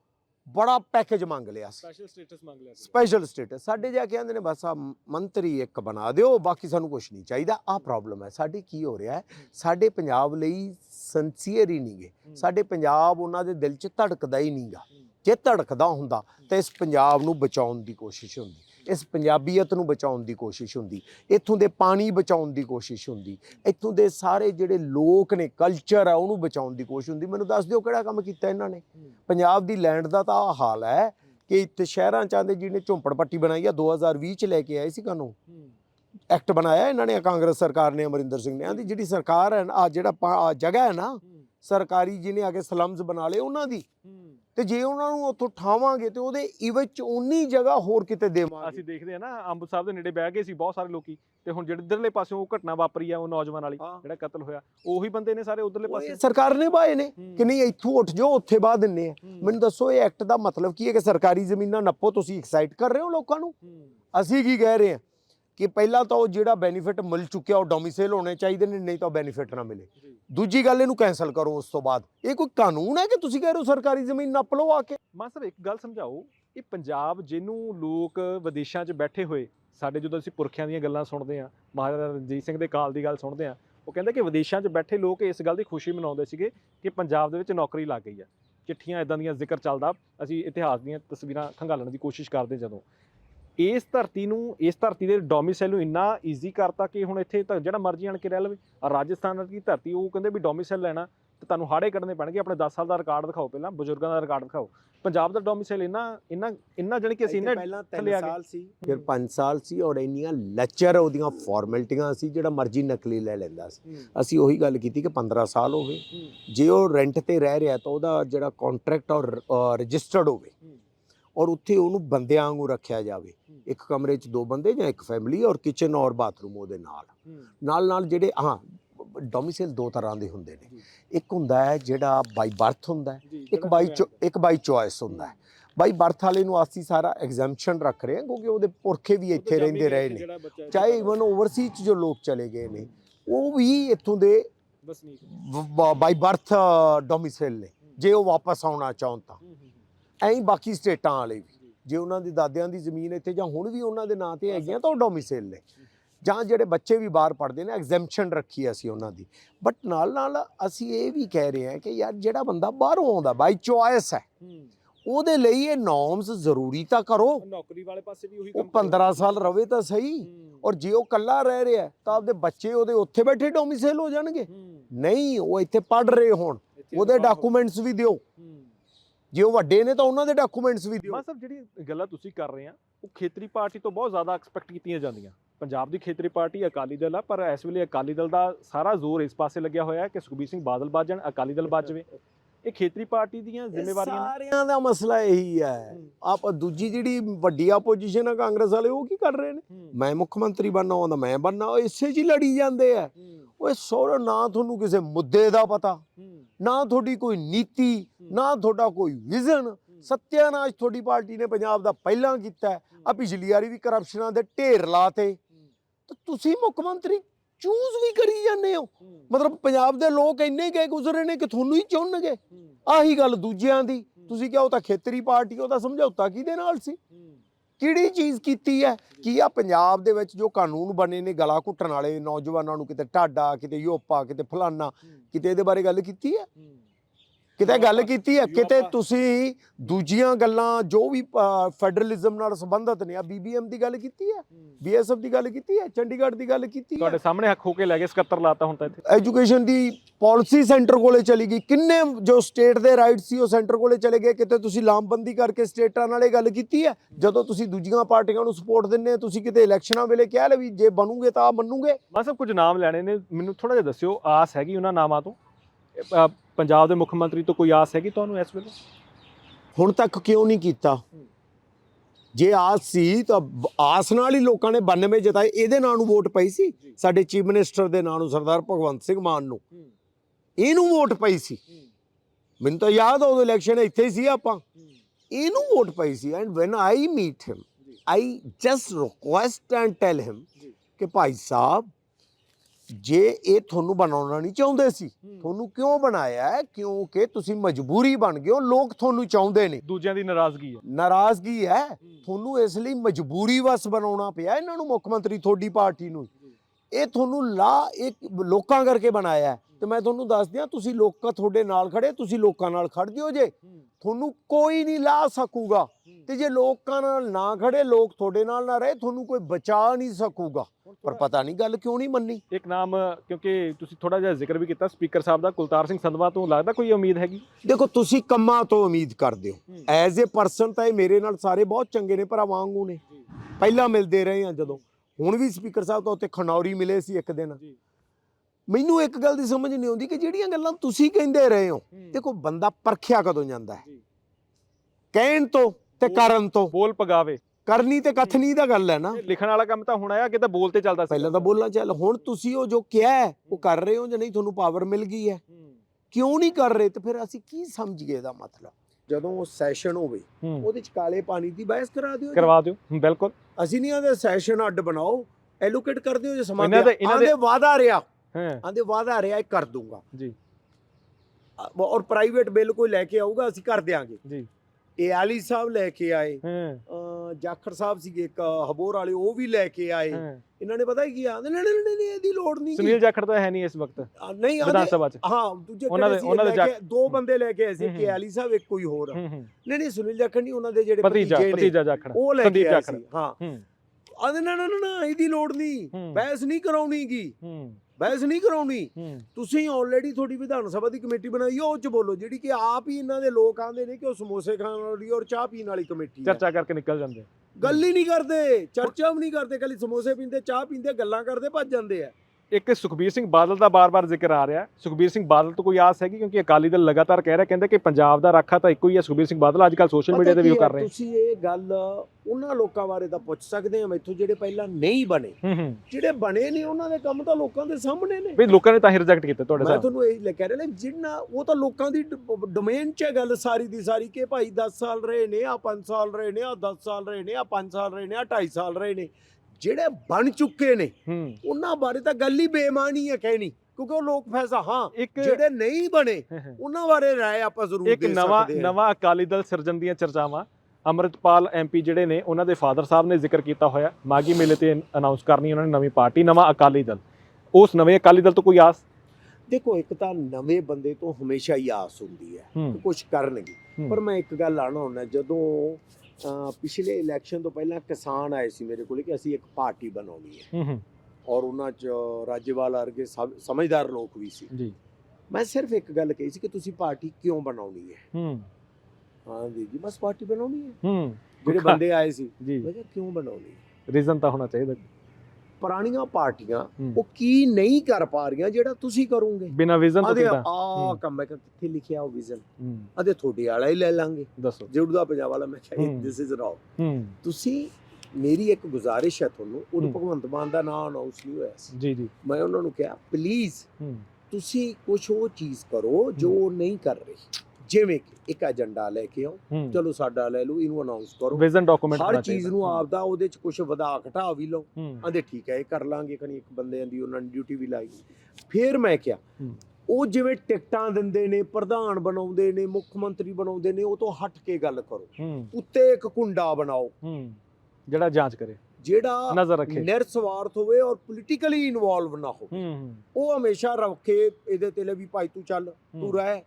ਬੜਾ ਪੈਕੇਜ ਮੰਗ ਲਿਆ ਸੀ। ਸਪੈਸ਼ਲ ਸਟੇਟਸ ਮੰਗ ਲਿਆ ਸੀ। ਸਪੈਸ਼ਲ ਸਟੇਟਸ ਸਾਡੇ ਜਾ ਕੇ ਆਂਦੇ ਨੇ ਬਸ ਆ ਮੰਤਰੀ ਇੱਕ ਬਣਾ ਦਿਓ ਬਾਕੀ ਸਾਨੂੰ ਕੁਝ ਨਹੀਂ ਚਾਹੀਦਾ। ਆ ਪ੍ਰੋਬਲਮ ਹੈ। ਸਾਡੇ ਕੀ ਹੋ ਰਿਹਾ ਹੈ? ਸਾਡੇ ਪੰਜਾਬ ਲਈ ਸੰਸੀਅਰ ਹੀ ਨਹੀਂਗੇ ਸਾਡੇ ਪੰਜਾਬ ਉਹਨਾਂ ਦੇ ਦਿਲ 'ਚ ਧੜਕਦਾ ਹੀ ਨਹੀਂਗਾ ਜੇ ਧੜਕਦਾ ਹੁੰਦਾ ਤਾਂ ਇਸ ਪੰਜਾਬ ਨੂੰ ਬਚਾਉਣ ਦੀ ਕੋਸ਼ਿਸ਼ ਹੁੰਦੀ ਇਸ ਪੰਜਾਬੀਅਤ ਨੂੰ ਬਚਾਉਣ ਦੀ ਕੋਸ਼ਿਸ਼ ਹੁੰਦੀ ਇੱਥੋਂ ਦੇ ਪਾਣੀ ਬਚਾਉਣ ਦੀ ਕੋਸ਼ਿਸ਼ ਹੁੰਦੀ ਇੱਥੋਂ ਦੇ ਸਾਰੇ ਜਿਹੜੇ ਲੋਕ ਨੇ ਕਲਚਰ ਆ ਉਹਨੂੰ ਬਚਾਉਣ ਦੀ ਕੋਸ਼ਿਸ਼ ਹੁੰਦੀ। ਮੈਨੂੰ ਦੱਸ ਦਿਓ ਕਿਹੜਾ ਕੰਮ ਕੀਤਾ ਇਹਨਾਂ ਨੇ? ਪੰਜਾਬ ਦੀ ਲੈਂਡ ਦਾ ਤਾਂ ਆਹ ਹਾਲ ਹੈ ਕਿ ਇੱਥੇ ਸ਼ਹਿਰਾਂ ਚ ਆਂਦੇ ਜਿਹਨੇ ਝੁੰਪੜ ਪੱਟੀ ਬਣਾਈ ਆ 2020 ਚ ਲੈ ਕੇ ਆਏ ਸੀ ਕਾਨੂੰ? ਐਕਟ ਬਣਾਇਆ ਇਹਨਾਂ ਨੇ ਕਾਂਗਰਸ ਸਰਕਾਰ ਨੇ ਅਮਰਿੰਦਰ ਸਿੰਘ ਨੇ। ਆਂਦੀ ਜਿਹੜੀ ਸਰਕਾਰ ਹੈ ਆ ਜਿਹੜਾ ਜਗ੍ਹਾ ਹੈ ਨਾ ਸਰਕਾਰੀ ਜਿਹਨੇ ਆ ਕੇ ਸਲਮਸ ਬਣਾ ਲਏ ਉਹਨਾਂ ਦੀ। ਤੇ ਜੇ ਉਹਨਾਂ ਨੂੰ ਉੱਥੋਂ ਠਾਵਾਂਗੇ ਤੇ ਉਹਦੇ ਇਵਜ ਚ ਉਨੀ ਜਗ੍ਹਾ ਹੋਰ ਕਿਤੇ ਦੇਵਾਂਗੇ ਅਸੀਂ ਦੇਖਦੇ ਆ ਨਾ ਅੰਬ ਸਾਹਿਬ ਦੇ ਨੇੜੇ ਬਹਿ ਗਏ ਸੀ ਬਹੁਤ ਸਾਰੇ ਲੋਕੀ ਤੇ ਹੁਣ ਜਿਹੜੇ ਇਧਰਲੇ ਪਾਸਿਓਂ ਉਹ ਘਟਨਾ ਵਾਪਰੀ ਆ ਉਹ ਨੌਜਵਾਨ ਵਾਲੀ। ਜਿਹੜਾ ਕਤਲ ਹੋਇਆ ਉਹੀ ਬੰਦੇ ਨੇ ਸਾਰੇ ਉਧਰਲੇ ਪਾਸੇ। ਸਰਕਾਰ ਨੇ ਬਾਏ ਨੇ ਕਿ ਨਹੀਂ ਇੱਥੋਂ ਉੱਠ ਜਾਓ ਉੱਥੇ ਬਾਹ ਦਿੰਨੇ ਆ। ਮੈਨੂੰ ਦੱਸੋ ਇਹ ਐਕਟ ਦਾ ਮਤਲਬ ਕੀ ਹੈ ਕਿ ਸਰਕਾਰੀ ਜ਼ਮੀਨਾਂ ਨੱਪੋ ਤੁਸੀਂ ਐਕਸਾਈਟ ਕਰ ਰਹੇ ਹੋ ਲੋਕਾਂ ਨੂੰ? ਅਸੀਂ ਕੀ ਕਹਿ ਰਹੇ ਹਾਂ? ਕਿ ਪਹਿਲਾਂ ਤਾਂ ਉਹ ਜਿਹੜਾ ਬੈਨੀਫਿਟ ਮਿਲ ਚੁੱਕਿਆ ਉਹ ਡੋਮਿਸਾਈਲ ਹੋਣੇ ਚਾਹੀਦੇ ਨੇ ਨਹੀਂ ਤਾਂ ਬੈਨੀਫਿਟ ਨਾ ਮਿਲੇ। ਦੂਜੀ ਗੱਲ ਇਹਨੂੰ ਕੈਨਸਲ ਕਰੋ ਉਸ ਤੋਂ ਬਾਅਦ। ਇਹ ਕੋਈ ਕਾਨੂੰਨ ਹੈ ਕਿ ਤੁਸੀਂ ਕਹਿ ਰਹੇ ਹੋ ਸਰਕਾਰੀ ਜ਼ਮੀਨ ਨੱਪ ਲਓ ਆ ਕੇ? ਮਾਨ ਸਾਹਿਬ ਇੱਕ ਗੱਲ ਸਮਝਾਓ। ਇਹ ਪੰਜਾਬ ਜਿਹਨੂੰ ਲੋਕ ਵਿਦੇਸ਼ਾਂ 'ਚ ਬੈਠੇ ਹੋਏ ਸਾਡੇ ਜਦੋਂ ਅਸੀਂ ਪੁਰਖਿਆਂ ਦੀਆਂ ਗੱਲਾਂ ਸੁਣਦੇ ਆ ਮਹਾਰਾਜਾ ਰਣਜੀਤ ਸਿੰਘ ਦੇ ਕਾਲ ਦੀ ਗੱਲ ਸੁਣਦੇ ਆ ਉਹ ਕਹਿੰਦੇ ਕਿ ਵਿਦੇਸ਼ਾਂ 'ਚ ਬੈਠੇ ਲੋਕ ਇਸ ਗੱਲ ਦੀ ਖੁਸ਼ੀ ਮਨਾਉਂਦੇ ਸੀਗੇ ਕਿ ਪੰਜਾਬ ਦੇ ਵਿੱਚ ਨੌਕਰੀ ਲੱਗ ਗਈ ਆ। ਚਿੱਠੀਆਂ ਇਦਾਂ ਦੀਆਂ ਜ਼ਿਕਰ ਚੱਲਦਾ ਅਸੀਂ ਇਤਿਹਾਸ ਦੀਆਂ ਤਸਵੀਰਾਂ ਖੰਗਾਲਣ ਦੀ ਕੋਸ਼ਿਸ਼ ਕਰਦੇ ਜਦੋਂ। ਇਸ ਧਰਤੀ ਨੂੰ ਇਸ ਧਰਤੀ ਦੇ ਡੋਮਿਸਾਈਲ ਨੂੰ ਇੰਨਾ ਈਜ਼ੀ ਕਰਤਾ ਕਿ ਹੁਣ ਇੱਥੇ ਤਾਂ ਜਿਹੜਾ ਮਰਜ਼ੀ ਆਣ ਕੇ ਰਹਿ ਲਵੇ। ਆਹ ਰਾਜਸਥਾਨ ਦੀ ਧਰਤੀ ਉਹ ਕਹਿੰਦੇ ਵੀ ਡੋਮਿਸਾਈਲ ਲੈਣਾ ਤੇ ਤੁਹਾਨੂੰ ਹਾੜੇ ਕੱਢਣੇ ਪੈਣਗੇ। ਆਪਣੇ 10 ਸਾਲ ਦਾ ਰਿਕਾਰਡ ਦਿਖਾਓ ਪਹਿਲਾਂ ਬਜ਼ੁਰਗਾਂ ਦਾ ਰਿਕਾਰਡ ਦਿਖਾਓ। ਪੰਜਾਬ ਦਾ ਡੋਮਿਸਾਈਲ ਇੰਨਾ ਇੰਨਾ ਇੰਨਾ ਜਾਣੀ ਕਿ ਅਸੀਂ ਇੰਨਾ ਪਹਿਲਾਂ ਥੱਲੇ ਆ ਗਏ। ਸੀ। ਫਿਰ 5 ਸਾਲ ਸੀ ਔਰ ਇੰਨੀਆਂ ਲੈਕਚਰ ਉਹਦੀਆਂ ਫਾਰਮੈਲਿਟੀਆਂ ਸੀ ਜਿਹੜਾ ਮਰਜ਼ੀ ਨਕਲੀ ਲੈ ਲੈਂਦਾ ਸੀ। ਅਸੀਂ ਉਹੀ ਗੱਲ ਕੀਤੀ ਕਿ 15 ਸਾਲ ਹੋਵੇ ਜੇ ਉਹ ਰੈਂਟ ਤੇ ਰਹਿ ਰਿਹਾ ਤਾਂ ਉਹਦਾ ਜਿਹੜਾ ਕੰਟਰੈਕਟ ਔਰ ਰਜਿਸਟਰਡ ਹੋਵੇ। ਔਰ ਉੱਥੇ ਉਹਨੂੰ ਬੰਦਿਆਂ ਵਾਂਗੂ ਰੱਖਿਆ ਜਾਵੇ। ਇੱਕ ਕਮਰੇ 'ਚ ਦੋ ਬੰਦੇ ਜਾਂ ਇੱਕ ਫੈਮਿਲੀ ਔਰ ਕਿਚਨ ਔਰ ਬਾਥਰੂਮ ਉਹਦੇ ਨਾਲ। ਨਾਲ ਨਾਲ ਜਿਹੜੇ ਹਾਂ ਡੋਮਿਸਾਈਲ ਦੋ ਤਰ੍ਹਾਂ ਦੇ ਹੁੰਦੇ ਨੇ। ਇੱਕ ਹੁੰਦਾ ਹੈ ਜਿਹੜਾ ਬਾਈ ਬਰਥ ਹੁੰਦਾ ਹੈ ਇੱਕ ਬਾਈ ਇੱਕ ਬਾਈ ਚੋਇਸ ਹੁੰਦਾ ਹੈ। ਬਾਈ ਬਰਥ ਵਾਲੇ ਨੂੰ ਅਸੀਂ ਸਾਰਾ ਐਗਜ਼ੈਂਪਸ਼ਨ ਰੱਖ ਰਹੇ ਹਾਂ ਕਿਉਂਕਿ ਉਹਦੇ ਪੁਰਖੇ ਵੀ ਇੱਥੇ ਰਹਿੰਦੇ ਰਹੇ ਨੇ। ਚਾਹੇ ਇਵਨ ਓਵਰਸੀਜ਼ 'ਚ ਜੋ ਲੋਕ ਚਲੇ ਗਏ ਨੇ ਉਹ ਵੀ ਇੱਥੋਂ ਦੇ ਬਾਈ ਬਰਥ ਡੋਮਿਸਾਈਲ ਨੇ। ਜੇ ਉਹ ਵਾਪਸ ਆਉਣਾ ਚਾਹਣ ਤਾਂ। ਐਂ ਬਾਕੀ ਸਟੇਟਾਂ ਵਾਲੇ ਵੀ। ਜੇ ਉਹਨਾਂ ਦੀ ਦਾਦਿਆਂ ਦੀ ਜ਼ਮੀਨ ਇੱਥੇ ਜਾਂ ਹੁਣ ਵੀ ਉਹਨਾਂ ਦੇ ਨਾਂ ਤੇ ਹੈਗੀਆਂ ਤਾਂ ਉਹ ਡੋਮਿਸਾਈਲ ਨੇ। ਜਾਂ ਜਿਹੜੇ ਬੱਚੇ ਵੀ ਬਾਹਰ ਪੜ੍ਹਦੇ ਨੇ ਐਗਜ਼ੈਂਪਸ਼ਨ ਰੱਖੀ ਅਸੀਂ ਉਹਨਾਂ ਦੀ। ਬਟ ਨਾਲ ਨਾਲ ਅਸੀਂ ਇਹ ਵੀ ਕਹਿ ਰਹੇ ਹਾਂ ਕਿ ਯਾਰ ਜਿਹੜਾ ਬੰਦਾ ਬਾਹਰੋਂ ਆਉਂਦਾ ਬਾਈ ਚੋਇਸ ਹੈ ਉਹਦੇ ਲਈ ਇਹ ਨੋਰਮਸ ਜ਼ਰੂਰੀ ਤਾਂ ਕਰੋ। ਨੌਕਰੀ ਵਾਲੇ ਪਾਸੇ ਵੀ ਉਹੀ ਉਹ 15 ਸਾਲ ਰਵੇ ਤਾਂ ਸਹੀ। ਔਰ ਜੇ ਉਹ ਕੱਲਾ ਰਹਿ ਰਿਹਾ ਤਾਂ ਆਪਦੇ ਬੱਚੇ ਉਹਦੇ ਉੱਥੇ ਬੈਠੇ ਡੋਮਿਸਾਈਲ ਹੋ ਜਾਣਗੇ। ਨਹੀਂ ਉਹ ਇੱਥੇ ਪੜ ਰਹੇ ਹੋਣ। ਉਹਦੇ ਡਾਕੂਮੈਂਟਸ ਵੀ ਦਿਓ। ਜੇ ਉਹ ਵੱਡੇ ਨੇ ਤਾਂ ਉਹਨਾਂ ਦੇ ਡਾਕੂਮੈਂਟਸ ਵੀ ਦਿਓ। ਮਾਨ ਸਾਹਿਬ ਜਿਹੜੀ ਗੱਲਾਂ ਤੁਸੀਂ ਕਰ ਰਹੇ ਆ ਉਹ ਖੇਤਰੀ ਪਾਰਟੀ ਤੋਂ ਬਹੁਤ ਜ਼ਿਆਦਾ ਐਕਸਪੈਕਟ ਕੀਤੀਆਂ ਜਾਂਦੀਆਂ। ਪੰਜਾਬ ਦੀ ਖੇਤਰੀ ਪਾਰਟੀ ਅਕਾਲੀ ਦਲ ਆ ਪਰ ਇਸ ਵੇਲੇ ਅਕਾਲੀ ਦਲ ਦਾ ਸਾਰਾ ਜ਼ੋਰ ਇਸ ਪਾਸੇ ਲੱਗਿਆ ਹੋਇਆ ਹੈ ਕਿ ਸੁਖਬੀਰ ਸਿੰਘ ਬਾਦਲ ਬਾਜ ਜਾਣ ਅਕਾਲੀ ਦਲ ਬਾਜ ਜਾਵੇ। ਇਹ ਖੇਤਰੀ ਪਾਰਟੀ ਦੀਆਂ ਜ਼ਿੰਮੇਵਾਰੀਆਂ ਨੇ। ਸਾਰਿਆਂ ਦਾ ਮਸਲਾ ਇਹੀ ਹੈ। ਆਪ ਦੂਜੀ ਜਿਹੜੀ ਵੱਡੀ ਆਪੋਜੀਸ਼ਨ ਆ ਕਾਂਗਰਸ ਵਾਲੇ ਉਹ ਕੀ ਕਰ ਰਹੇ ਨੇ? ਮੈਂ ਮੁੱਖ ਮੰਤਰੀ ਬਣਨਾ ਹੁੰਦਾ ਮੈਂ ਬਣਨਾ ਉਹ ਇਸੇ 'ਚ ਹੀ ਲੜੀ ਜਾਂਦੇ ਆ। ਓਏ ਸੋਹਰਾ ਨਾ ਤੁਹਾਨੂੰ ਕਿਸੇ ਮੁੱਦੇ ਦਾ ਪਤਾ। ਨਾ ਤੁਹਾਡੀ ਕੋਈ ਨੀਤੀ ਨਾ ਤੁਹਾਡਾ ਕੋਈ ਵਿਜ਼ਨ। ਸੱਤਿਆਨਾਸ਼ ਤੁਹਾਡੀ ਪਾਰਟੀ ਨੇ ਪੰਜਾਬ ਦਾ ਪਹਿਲਾਂ ਕੀਤਾ। ਆ ਪਿਛਲੀ ਵਾਰੀ ਵੀ ਕਰਪਸ਼ਨਾਂ ਦੇ ਢੇਰ ਲਾਤੇ। ਤੇ ਤੁਸੀਂ ਮੁੱਖ ਮੰਤਰੀ ਚੂਜ਼ ਵੀ ਕਰੀ ਜਾਂਦੇ ਹੋ। ਮਤਲਬ ਪੰਜਾਬ ਦੇ ਲੋਕ ਇੰਨੇ ਗਏ ਗੁਜ਼ਰੇ ਨੇ ਕਿ ਤੁਹਾਨੂੰ ਹੀ ਚੁਣਨਗੇ। ਆਹੀ ਗੱਲ ਦੂਜਿਆਂ ਦੀ। ਤੁਸੀਂ ਕਿਹਾ ਉਹ ਤਾਂ ਖੇਤਰੀ ਪਾਰਟੀ ਉਹਦਾ ਸਮਝੌਤਾ ਕਿਹਦੇ ਨਾਲ ਸੀ? ਕਿਹੜੀ ਚੀਜ਼ ਕੀਤੀ ਹੈ? ਕੀ ਆ ਪੰਜਾਬ ਦੇ ਵਿੱਚ ਜੋ ਕਾਨੂੰਨ ਬਣੇ ਨੇ ਗਲਾ ਘੁੱਟਣ ਵਾਲੇ ਨੌਜਵਾਨਾਂ ਨੂੰ ਕਿਤੇ ਢਾਡਾ ਕਿਤੇ ਯੋਪਾ ਕਿਤੇ ਫਲਾਨਾ ਕਿਤੇ ਇਹਦੇ ਬਾਰੇ ਗੱਲ ਕੀਤੀ ਹੈ। ਕਿਤੇ ਗੱਲ ਕੀਤੀ ਹੈ? ਕਿਤੇ ਤੁਸੀਂ ਦੂਜੀਆਂ ਗੱਲਾਂ ਜੋ ਵੀ ਫੈਡਰਲਿਜ਼ਮ ਨਾਲ ਸੰਬੰਧਿਤ ਨੇ ਆ ਬੀਬੀਐਮ ਦੀ ਗੱਲ ਕੀਤੀ ਹੈ? ਬੀਐਸਐਫ ਦੀ ਗੱਲ ਕੀਤੀ ਹੈ? ਚੰਡੀਗੜ੍ਹ ਦੀ ਗੱਲ ਕੀਤੀ ਹੈ? ਤੁਹਾਡੇ ਸਾਹਮਣੇ ਹੱਕ ਹੋ ਕੇ ਲੈ ਗਏ 77 ਲਾਤਾ ਹੁਣ ਤਾਂ ਇੱਥੇ। ਐਜੂਕੇਸ਼ਨ ਦੀ ਪਾਲਿਸੀ ਸੈਂਟਰ ਕੋਲੇ ਚਲੀ ਗਈ। ਕਿੰਨੇ ਜੋ ਸਟੇਟ ਦੇ ਰਾਈਟ ਸੀ ਉਹ ਸੈਂਟਰ ਕੋਲੇ ਚਲੇ ਗਏ। ਕਿਤੇ ਤੁਸੀਂ ਲਾਮਬੰਦੀ ਕਰਕੇ ਸਟੇਟਾਂ ਨਾਲੇ ਗੱਲ ਕੀਤੀ ਹੈ? ਜਦੋਂ ਤੁਸੀਂ ਦੂਜੀਆਂ ਪਾਰਟੀਆਂ ਨੂੰ ਸਪੋਰਟ ਦਿੰਦੇ ਹੋ ਤੁਸੀਂ ਕਿਤੇ ਇਲੈਕਸ਼ਨਾਂ ਵੇਲੇ ਕਿਹਾ ਲੈ ਵੀ ਜੇ ਬਣੂਗੇ ਤਾਂ ਆ ਮੰਨੂਗੇ? ਮੈਂ ਸਭ ਕੁਝ ਨਾਮ ਲੈਣੇ ਨੇ। ਮੈਨੂੰ ਥੋੜਾ ਜਿਹਾ ਦੱਸਿਓ ਆਸ ਹੈਗੀ ਉਹਨਾਂ ਨਾਮਾਂ ਤੋਂ? ਇਹ, ਪੰਜਾਬ ਦੇ ਮੁੱਖ ਮੰਤਰੀ ਤੋਂ ਕੋਈ ਆਸ ਹੈਗੀ ਤੁਹਾਨੂੰ ਇਸ ਵੇਲੇ? ਹੁਣ ਤੱਕ ਕਿਉਂ ਨਹੀਂ ਕੀਤਾ? ਜੇ ਆਸ ਸੀ ਤਾਂ ਆਸ ਨਾਲ ਹੀ ਲੋਕਾਂ ਨੇ 92 ਜਿਤਾਏ ਇਹਦੇ ਨਾਂ ਨੂੰ ਵੋਟ ਪਈ ਸੀ। ਸਾਡੇ ਚੀਫ ਮਿਨਿਸਟਰ ਦੇ ਨਾਂ ਨੂੰ ਸਰਦਾਰ ਭਗਵੰਤ ਸਿੰਘ ਮਾਨ ਨੂੰ। ਇਹਨੂੰ ਵੋਟ ਪਈ ਸੀ। ਮੈਨੂੰ ਤਾਂ ਯਾਦ ਆ ਉਦੋਂ ਇਲੈਕਸ਼ਨ ਇੱਥੇ ਹੀ ਸੀ ਆਪਾਂ। ਇਹਨੂੰ ਵੋਟ ਪਈ ਸੀ। And when I meet him I just request and tell him ਕਿ ਭਾਈ ਸਾਹਿਬ ਜੇ ਇਹ ਤੁਹਾਨੂੰ ਬਣਾਉਣਾ ਨਹੀਂ ਚਾਹੁੰਦੇ ਸੀ ਤੁਹਾਨੂੰ ਕਿਉਂ ਬਣਾਇਆ ਹੈ? ਕਿਉਂਕਿ ਤੁਸੀਂ ਮਜਬੂਰੀ ਬਣ ਗਏ ਹੋ ਲੋਕ ਤੁਹਾਨੂੰ ਚਾਹੁੰਦੇ ਨੇ। ਦੂਜਿਆਂ ਦੀ ਨਾਰਾਜ਼ਗੀ ਹੈ। ਨਾਰਾਜ਼ਗੀ ਹੈ। ਤੁਹਾਨੂੰ ਇਸ ਲਈ ਮਜਬੂਰੀ ਵਸ ਬਣਾਉਣਾ ਪਿਆ ਇਹਨਾਂ ਨੂੰ ਮੁੱਖ ਮੰਤਰੀ ਤੁਹਾਡੀ ਪਾਰਟੀ ਨੂੰ। ਇਹ ਤੁਹਾਨੂੰ ਲਾ ਇੱਕ ਲੋਕਾਂ ਕਰਕੇ ਬਣਾਇਆ ਹੈ। ਤੇ ਮੈਂ ਤੁਹਾਨੂੰ ਦੱਸ ਦਿਆਂ ਤੁਸੀਂ ਲੋਕਾਂ ਤੁਹਾਡੇ ਨਾਲ ਖੜੇ ਤੁਸੀਂ ਲੋਕਾਂ ਨਾਲ ਖੜ ਜਿਓ ਜੇ। ਤੁਹਾਨੂੰ ਕੋਈ ਨਹੀਂ ਲਾ ਸਕੂਗਾ। ਤੇ ਜੇ ਲੋਕਾਂ ਨਾਲ ਨਾ ਖੜੇ ਲੋਕ ਤੁਹਾਡੇ ਨਾਲ ਨਾ ਰਹੇ ਤੁਹਾਨੂੰ ਕੋਈ ਬਚਾ ਨਹੀਂ ਸਕੂਗਾ। ਪਰ ਪਤਾ ਨਹੀਂ ਗੱਲ ਕਿਉਂ ਨਹੀਂ ਮੰਨੀ। ਇੱਕ ਨਾਮ ਕਿਉਂਕਿ ਤੁਸੀਂ ਥੋੜਾ ਜਿਹਾ ਜ਼ਿਕਰ ਵੀ ਕੀਤਾ ਸਪੀਕਰ ਸਾਹਿਬ ਦਾ ਕੁਲਤਾਰ ਸਿੰਘ ਸੰਧਵਾ ਤੋਂ ਲੱਗਦਾ ਕੋਈ ਉਮੀਦ ਹੈਗੀ? ਦੇਖੋ ਤੁਸੀਂ ਕੰਮਾਂ ਤੋਂ ਉਮੀਦ ਕਰਦੇ ਹੋ। ਐਜ਼ ਅ ਪਰਸਨ ਤਾਂ ਇਹ ਮੇਰੇ ਨਾਲ ਸਾਰੇ ਬਹੁਤ ਚੰਗੇ ਨੇ ਭਰਾ ਵਾਂਗੂ ਨੇ। ਪਹਿਲਾਂ ਮਿਲਦੇ ਰਹੇ ਆ ਜਦੋਂ। ਹੁਣ ਵੀ ਸਪੀਕਰ ਸਾਹਿਬ ਤੋਂ ਉੱਤੇ ਖਨੌਰੀ ਮਿਲੇ ਸੀ ਇੱਕ ਦਿਨ। ਮੈਨੂੰ ਇੱਕ ਗੱਲ ਦੀ ਸਮਝ ਨਹੀਂ ਆਉਂਦੀ ਕਿ ਜਿਹੜੀਆਂ ਗੱਲਾਂ ਤੁਸੀਂ ਕਹਿੰਦੇ ਰਹੇ ਹੋ ਦੇਖੋ ਬੰਦਾ ਪਰਖਿਆ ਕਦੋਂ ਜਾਂਦਾ ਹੈ। ਕਹਿਣ ਤੋਂ ਤੇ ਬੋਲ- ਕਰਨ ਤੋਂ। ਬੋਲ ਪਗਾਵੇ ਕਰਨੀ ਤੇ ਕਥਨੀ ਦਾ ਗੱਲ ਹੈ ਨਾ। ਲਿਖਣ ਵਾਲਾ ਕੰਮ ਤਾਂ ਹੁਣ ਆਇਆ ਬੋਲ ਤੇ ਚੱਲਦਾ ਸੀ। ਪਹਿਲਾਂ ਤਾਂ ਬੋਲਣਾ ਚੱਲ। ਹੁਣ ਤੁਸੀਂ ਉਹ ਜੋ ਕਿਹਾ ਉਹ ਕਰ ਰਹੇ ਹੋ ਜਾਂ ਨਹੀਂ ਤੁਹਾਨੂੰ ਪਾਵਰ ਮਿਲ ਗਈ ਹੈ। ਕਿਉਂ ਨਹੀਂ ਕਰ ਰਹੇ? ਤੇ ਫਿਰ ਅਸੀਂ ਕੀ ਸਮਝੀਏ ਇਹਦਾ ਮਤਲਬ? ਜਦੋਂ ਉਹ ਸੈਸ਼ਨ ਹੋਵੇ ਉਹਦੇ ਚ ਕਾਲੇ ਪਾਣੀ ਦੀ ਬਹਿਸ ਕਰਾ ਦਿਓ। ਕਰਵਾ ਦਿਓ। ਬਿਲਕੁਲ। ਅਸੀਂ ਨਹੀਂ ਆਂਦੇ ਸੈਸ਼ਨ ਅੱਡ ਬਣਾਓ ਐਲੋਕੇਟ ਕਰ ਦਿਓ ਜੇ ਸਮਾਂ ਇਹਨਾਂ ਦੇ- ਦੇ- ਵਾਦਾ ਰਿਹਾ। ਹਾਂ। ਆਂਦੇ ਵਾਦਾ ਰਿਹਾ ਇਹ ਕਰ ਦੂੰਗਾ। ਜੀ। ਔਰ ਪ੍ਰਾਈਵੇਟ ਬਿੱਲ ਕੋਈ ਲੈ ਕੇ ਆਊਗਾ ਅਸੀਂ ਕਰ ਦਿਆਂਗੇ। ਜੀ। ਇਹ ਆਲੀ ਸਾਹਿਬ ਲੈ ਕੇ ਆਏ। ਹਾਂ। ਅ, ਜਾਖੜ ਸਾਹਿਬ ਸੀਗੇ ਇੱਕ ਹਬੋਰ ਵਾਲੇ ਉਹ ਵੀ ਲੈ ਕੇ ਆਏ। ਹਾਂ। ਇਹਨਾਂ ਨੇ ਪਤਾ ਕੀ ਆ ਨਹੀਂ ਨਹੀਂ ਨਹੀਂ ਨਹੀਂ ਇਹਦੀ ਲੋੜ ਨਹੀਂ ਸੁਨੀਲ ਜਾਖੜ ਤਾਂ ਹੈ ਨਹੀਂ ਇਸ ਵਕਤ। ਆ, ਨਹੀਂ ਵਿਧਾਨ ਆਂਦੇ ਸਭਾ ਚ। ਹਾਂ ਦੂਜੇ ਉਹਨਾਂ ਦੇ- ਕਿਹੜੇ ਸੀ? ਉਹਨਾਂ ਦੇ ਲੈ ਕੇ- ਜਾਖ- ਦੋ ਬੰਦੇ ਲੈ ਕੇ ਆਏ ਸੀ ਹੂੰ, ਕਿ ਹੂੰ। ਆਲੀ ਸਾਹਿਬ ਇੱਕ ਕੋਈ ਹੋਰ। ਹੂੰ ਹੂੰ। ਨਹੀਂ ਨਹੀਂ ਸੁਨੀਲ ਜਾਖੜ ਨਹੀਂ ਉਹਨਾਂ ਦੇ ਜਿਹੜੇ ਭਤੀਜਾ ਭਤੀਜੇ ਨੇ। ਭਤੀਜਾ ਜਾਖੜ। ਉਹ ਲੈ ਸੰਦੀਪ ਕੇ ਆਏ ਜਾਖੜ। ਸੀ ਹਾਂ। ਹੂੰ। ਆਂਦੇ ਨਾ ਨਾ ਨਾ ਨਾ ਇਹਦੀ ਲੋੜ ਨਹੀਂ ਹੂੰ। ਬਹਿਸ ਨਹੀਂ ਕਰਾਉਣੀਗੀ ਹੂੰ। ਬਹਿਸ ਨਹੀਂ ਕਰਾਉਣੀ। ਤੁਸੀਂ ਆਲਰੇਡੀ ਤੁਹਾਡੀ ਵਿਧਾਨ ਸਭਾ ਦੀ ਕਮੇਟੀ ਬਣਾਈ ਹੈ ਉਹ ਚ ਬੋਲੋ ਜਿਹੜੀ ਕਿ ਆਪ ਹੀ ਇਹਨਾਂ ਦੇ ਲੋਕ ਆਂਦੇ ਨੇ ਕਿ ਉਹ ਸਮੋਸੇ ਖਾਣ ਵਾਲੀ ਔਰ ਚਾਹ ਪੀਣ ਵਾਲੀ ਕਮੇਟੀ ਹੈ। ਚਰਚਾ ਕਰਕੇ ਨਿਕਲ ਜਾਂਦੇ। ਗੱਲ ਹੀ ਨਹੀਂ ਕਰਦੇ ਚਰਚਾ ਵੀ ਨਹੀਂ ਕਰਦੇ ਖਾਲੀ ਸਮੋਸੇ ਪੀਂਦੇ ਚਾਹ ਪੀਂਦੇ ਗੱਲਾਂ ਕਰਦੇ ਭੱਜ ਜਾਂਦੇ ਆ। ਇੱਕ ਸੁਖਬੀਰ ਸਿੰਘ ਬਾਦਲ ਦਾ ਬਾਰ-ਬਾਰ ਜ਼ਿਕਰ ਆ ਰਿਹਾ ਹੈ। ਸੁਖਬੀਰ ਸਿੰਘ ਬਾਦਲ ਤੋਂ ਕੋਈ ਆਸ ਹੈਗੀ? ਕਿਉਂਕਿ ਅਕਾਲੀ ਦਲ ਲਗਾਤਾਰ ਕਹਿ ਰਿਹਾ ਕਹਿੰਦੇ ਕਿ ਪੰਜਾਬ ਦਾ ਰਾਖਾ ਤਾਂ ਇੱਕੋ ਹੀ ਹੈ। ਸੁਖਬੀਰ ਸਿੰਘ ਬਾਦਲ ਅੱਜ ਕੱਲ ਸੋਸ਼ਲ ਮੀਡੀਆ ਤੇ ਵੀ ਉਹ ਕਰ ਰਹੇ। ਤੁਸੀਂ ਇਹ ਗੱਲ ਉਹਨਾਂ ਲੋਕਾਂ ਬਾਰੇ ਤਾਂ ਪੁੱਛ ਸਕਦੇ ਆ ਮੈਥੋਂ ਜਿਹੜੇ ਪਹਿਲਾਂ ਨਹੀਂ ਬਣੇ ਹੂੰ ਹੂੰ। ਜਿਹੜੇ ਬਣੇ ਨਹੀਂ ਉਹਨਾਂ ਦੇ ਕੰਮ ਤਾਂ ਲੋਕਾਂ ਦੇ ਸਾਹਮਣੇ ਨੇ। ਵੀ ਲੋਕਾਂ ਨੇ ਤਾਂ ਹੀ ਰਿਜੈਕਟ ਕੀਤਾ ਤੁਹਾਡੇ ਮੈਂ ਸਾਹਿਬ ਤੁਹਾਨੂੰ ਇਹ ਕਹਿ ਰਿਹਾ ਜਿੰਨਾ ਉਹ ਤਾਂ ਲੋਕਾਂ ਦੀ ਡੋਮੇਨ 'ਚ ਹੈ ਗੱਲ ਸਾਰੀ ਦੀ ਸਾਰੀ ਕਿ ਭਾਈ 10 ਸਾਲ ਰਹੇ ਨੇ ਆ 5 ਸਾਲ ਰਹੇ ਨੇ ਆ 10 ਸਾਲ ਰਹੇ ਨੇ ਆ 5 ਸਾਲ ਰਹੇ ਨੇ ਆ 2.5 ਸਾਲ ਰਹੇ ਨੇ। ਜਿਹੜੇ ਬਣ ਚੁੱਕੇ ਨੇ ਉਹਨਾਂ ਬਾਰੇ ਤਾਂ ਗੱਲ ਹੀ ਬੇਮਾਨੀ ਹੈ ਕਹਿਣੀ ਕਿਉਂਕਿ ਉਹ ਲੋਕ ਫੈਸਾ ਹਾਂ ਇੱਕ ਜਿਹੜੇ ਨਹੀਂ ਬਣੇ ਉਹਨਾਂ ਬਾਰੇ ਰਾਏ ਆਪਾਂ ਜ਼ਰੂਰ ਇੱਕ ਦੇ ਨਵਾਂ ਸਕਦੇ ਹਾਂ। ਨਵਾਂ ਅਕਾਲੀ ਦਲ ਸਿਰਜਣ ਦੀਆਂ ਚਰਚਾਵਾਂ ਅਮਰਿਤਪਾਲ ਐਮਪੀ ਜਿਹੜੇ ਨੇ ਉਹਨਾਂ ਦੇ ਫਾਦਰ ਸਾਹਿਬ ਨੇ ਜ਼ਿਕਰ ਕੀਤਾ ਹੋਇਆ। ਮਾਗੀ ਮੇਲੇ ਤੇ ਅਨਾਉਂਸ ਕਰਨੀ ਉਹਨਾਂ ਨੇ ਨਵੀਂ ਪਾਰਟੀ ਨਵਾਂ ਅਕਾਲੀ ਦਲ। ਉਸ ਨਵੇਂ ਅਕਾਲੀ ਦਲ ਤੋਂ ਕੋਈ ਆਸ? ਦੇਖੋ ਇੱਕ ਤਾਂ ਨਵੇਂ ਬੰਦੇ ਤੋਂ ਹਮੇਸ਼ਾ ਹੀ ਆਸ ਹੁੰਦੀ ਹੈ ਕੁਝ ਕਰਨਗੇ। ਪਰ ਮੈਂ ਇੱਕ ਗੱਲ ਆਣਾ ਹੁੰਦਾ ਜਦੋਂ ਪਿਛਲੇ ਇਲੈਕਸ਼ਨ ਤੋਂ ਪਹਿਲਾਂ ਕਿਸਾਨ ਆਏ ਸੀ ਮੇਰੇ ਕੋਲ ਕਿ ਅਸੀਂ ਇੱਕ ਪਾਰਟੀ ਬਣਾਉਣੀ ਹੈ। ਹੂੰ ਹੂੰ। ਔਰ ਉਹਨਾਂ ਚ ਰਾਜੇਵਾਲ ਵਰਗੇ ਸਮ- ਸਮਝਦਾਰ ਲੋਕ ਵੀ ਸੀ। ਜੀ। ਮੈਂ ਸਿਰਫ ਇੱਕ ਗੱਲ ਕਹੀ ਸੀ ਕਿ ਤੁਸੀਂ ਪਾਰਟੀ ਕਿਉਂ ਬਣਾਉਣੀ ਹੈ? ਹੂੰ। ਹਾਂ ਜੀ ਜੀ ਬਸ ਪਾਰਟੀ ਬਣਾਉਣੀ ਹੈ। ਹੂੰ। ਜਿਹੜੇ ਬੰਦੇ ਆਏ ਸੀ ਜੀ। ਮੈਂ ਕਿਹਾ ਕਿਉਂ ਬਣਾਉਣੀ ਹੈ? ਰੀਜ਼ਨ ਤਾਂ ਹੋਣਾ ਚਾਹੀਦਾ। ਪੁਰਾਣੀਆਂ ਪਾਰਟੀਆਂ ਹੂੰ। ਉਹ ਕੀ ਨਹੀਂ ਕਰ ਪਾ ਰਹੀਆਂ ਜਿਹੜਾ ਤੁਸੀਂ ਕਰੋਗੇ? ਬਿਨਾਂ ਵਿਜ਼ਨ ਤੋਂ ਕਿਦਾਂ? ਆ ਹੂੰ। ਕੰਮ ਕਿਹਾ ਕਿੱਥੇ ਲਿਖਿਆ ਉਹ ਵਿਜ਼ਨ ਹੂੰ। ਅਦੇ ਤੁਹਾਡੇ ਵਾਲਾ ਹੀ ਲੈ ਲਾਂਗੇ। ਦੱਸੋ। ਜੁੜਦਾ ਪੰਜਾਬ ਵਾਲਾ ਮੈਂ ਕਿਹਾ ਹੂੰ। ਦਿਸ ਇਜ਼ ਰੌਂਗ ਹੂੰ। ਤੁਸੀਂ ਮੇਰੀ ਇੱਕ ਗੁਜ਼ਾਰਿਸ਼ ਹੈ ਤੁਹਾਨੂੰ ਉਹ ਹੂੰ। ਭਗਵੰਤ ਮਾਨ ਦਾ ਨਾਮ ਅਨਾਉਂਸ ਨਹੀਂ ਹੋਇਆ ਸੀ। ਜੀ ਜੀ। ਮੈਂ ਉਹਨਾਂ ਨੂੰ ਕਿਹਾ ਪਲੀਜ਼ ਹੂੰ। ਤੁਸੀਂ ਕੁਝ ਉਹ ਚੀਜ਼ ਕਰੋ ਜੋ ਉਹ ਨਹੀਂ ਕਰ ਰਹੀ। ਜਿਵੇਂ ਕਿ ਇੱਕ ਏਜੰਡਾ ਲੈ ਕੇ ਆਓ ਚਲੋ ਸਾਡਾ ਲੈ ਲਓ ਇਹਨੂੰ ਅਨਾਉਂਸ ਕਰੋ। ਵਿਜ਼ਨ ਡਾਕੂਮੈਂਟ ਹਰ ਚੀਜ਼ ਨੂੰ ਆਪਦਾ ਉਹਦੇ ਚ ਕੁਝ ਵਧਾ ਘਟਾ ਵੀ ਲਓ। ਆਂਦੇ ਠੀਕ ਹੈ ਇਹ ਕਰ ਲਾਂਗੇ ਕਨੀ ਇੱਕ ਬੰਦੇ ਦੀ ਉਹਨਾਂ ਨੇ ਡਿਊਟੀ ਵੀ ਲਾਈ। ਫਿਰ ਮੈਂ ਕਿਹਾ। ਉਹ ਜਿਵੇਂ ਟਿਕਟਾਂ ਦਿੰਦੇ ਨੇ ਪ੍ਰਧਾਨ ਬਣਾਉਂਦੇ ਨੇ ਮੁੱਖ ਮੰਤਰੀ ਬਣਾਉਂਦੇ ਨੇ ਉਹ ਤੋਂ ਹਟ ਕੇ ਗੱਲ ਕਰੋ। ਉੱਤੇ ਇੱਕ ਕੁੰਡਾ ਬਣਾਓ। ਜਿਹੜਾ ਜਾਂਚ ਕਰੇ। ਜਿਹੜਾ ਨਜ਼ਰ ਰੱਖੇ। ਨਿਰਸਵਾਰਥ ਹੋਵੇ ਔਰ ਪੋਲੀਟੀਕਲੀ ਇਨਵੋਲਵ ਨਾ ਹੋਵੇ। ਉਹ ਹਮੇਸ਼ਾ ਰੱਖੇ ਇਹਦੇ ਤੇ ਲੈ ਵੀ ਭਾਈ ਤੂੰ ਚੱਲ ਤੂੰ ਰਹਿ।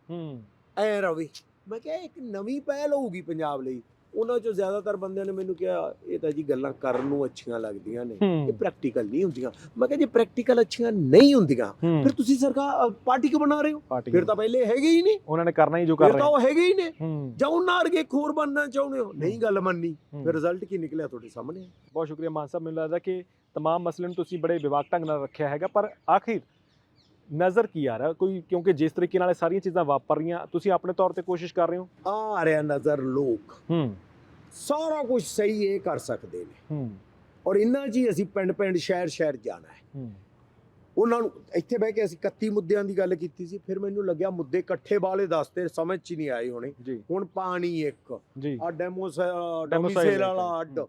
ਐ ਰਵੇ ਮੈਂ ਕਿਹਾ ਇੱਕ ਨਵੀਂ ਪਹਿਲ ਹੋਊਗੀ ਪੰਜਾਬ ਲਈ। ਉਹਨਾਂ ਚੋਂ ਜ਼ਿਆਦਾਤਰ ਬੰਦਿਆਂ ਨੇ ਮੈਨੂੰ ਕਿਹਾ ਇਹ ਤਾਂ ਜੀ ਗੱਲਾਂ ਕਰਨ ਨੂੰ ਅੱਛੀਆਂ ਲੱਗਦੀਆਂ ਨੇ। ਇਹ ਪ੍ਰੈਕਟੀਕਲ ਨਹੀਂ ਹੁੰਦੀਆਂ। ਮੈਂ ਕਿਹਾ ਜੇ ਪ੍ਰੈਕਟੀਕਲ ਅੱਛੀਆਂ ਨਹੀਂ ਹੁੰਦੀਆਂ ਫਿਰ ਤੁਸੀਂ ਸਰਕਾਰ ਪਾਰਟੀ ਕਿਉਂ ਬਣਾ ਰਹੇ ਹੋ? ਫਿਰ ਤਾਂ ਪਹਿਲੇ ਹੈਗੇ ਹੀ ਨਹੀਂ। ਉਹਨਾਂ ਨੇ ਕਰਨਾ ਹੀ ਜੋ ਕਰ ਫਿਰ ਰਹੇ। ਤਾਂ ਉਹ ਹੈਗੇ ਹੀ ਨੇ। ਜਾਂ ਉਹਨਾਂ ਵਰਗੇ ਖੋਰ ਬਣਨਾ ਚਾਹੁੰਦੇ ਹੋ? ਨਹੀਂ ਗੱਲ ਮੰਨੀ। ਫਿਰ ਰਿਜ਼ਲਟ ਕੀ ਨਿਕਲਿਆ ਤੁਹਾਡੇ ਸਾਹਮਣੇ। ਬਹੁਤ ਸ਼ੁਕਰੀਆ ਮਾਨ ਸਾਹਿਬ। ਮੈਨੂੰ ਲੱਗਦਾ ਕਿ ਤਮਾਮ ਮਸਲੇ ਨੂੰ ਤੁਸੀਂ ਬੜੇ ਵਿਵਾਕ ਢੰਗ ਨਾਲ ਰੱਖਿਆ ਹੈਗਾ। ਪਰ ਆਖਿਰ ਨਜ਼ਰ ਕੀ ਆ ਰਿਹਾ? ਕੋਈ ਕਿਉਂਕਿ ਜਿਸ ਤਰੀਕੇ ਨਾਲ ਇਹ ਸਾਰੀਆਂ ਚੀਜ਼ਾਂ ਵਾਪਰ ਰਹੀਆਂ ਤੁਸੀਂ ਆਪਣੇ ਤੌਰ ਤੇ ਕੋਸ਼ਿਸ਼ ਕਰ ਰਹੇ ਹੋ? ਆ ਰਿਹਾ ਨਜ਼ਰ ਲੋਕ। ਹੂੰ। ਸਾਰਾ ਕੁਝ ਸਹੀ ਇਹ ਕਰ ਸਕਦੇ ਨੇ। ਹੂੰ। ਔਰ ਇੰਨਾ ਜੀ ਅਸੀਂ ਪਿੰਡ ਪਿੰਡ ਸ਼ਹਿਰ ਸ਼ਹਿਰ ਜਾਣਾ ਹੈ। ਹੂੰ। ਉਹਨਾਂ ਨੂੰ ਇੱਥੇ ਬਹਿ ਕੇ ਅਸੀਂ 31 ਮੁੱਦਿਆਂ ਦੀ ਗੱਲ ਕੀਤੀ ਸੀ ਫਿਰ ਮੈਨੂੰ ਲੱਗਿਆ ਮੁੱਦੇ ਇਕੱਠੇ ਵਾਲੇ ਦੱਸਤੇ ਸਮਝ ਚ ਨਹੀਂ ਆਏ ਹੋਣੇ। ਹੁਣ ਪਾਣੀ ਇੱਕ ਆ ਡੈਮੋਸ Domicile ਡੋਮਿਸਾਈਲ ਲੈ ਵਾਲਾ। ਅੱਡ।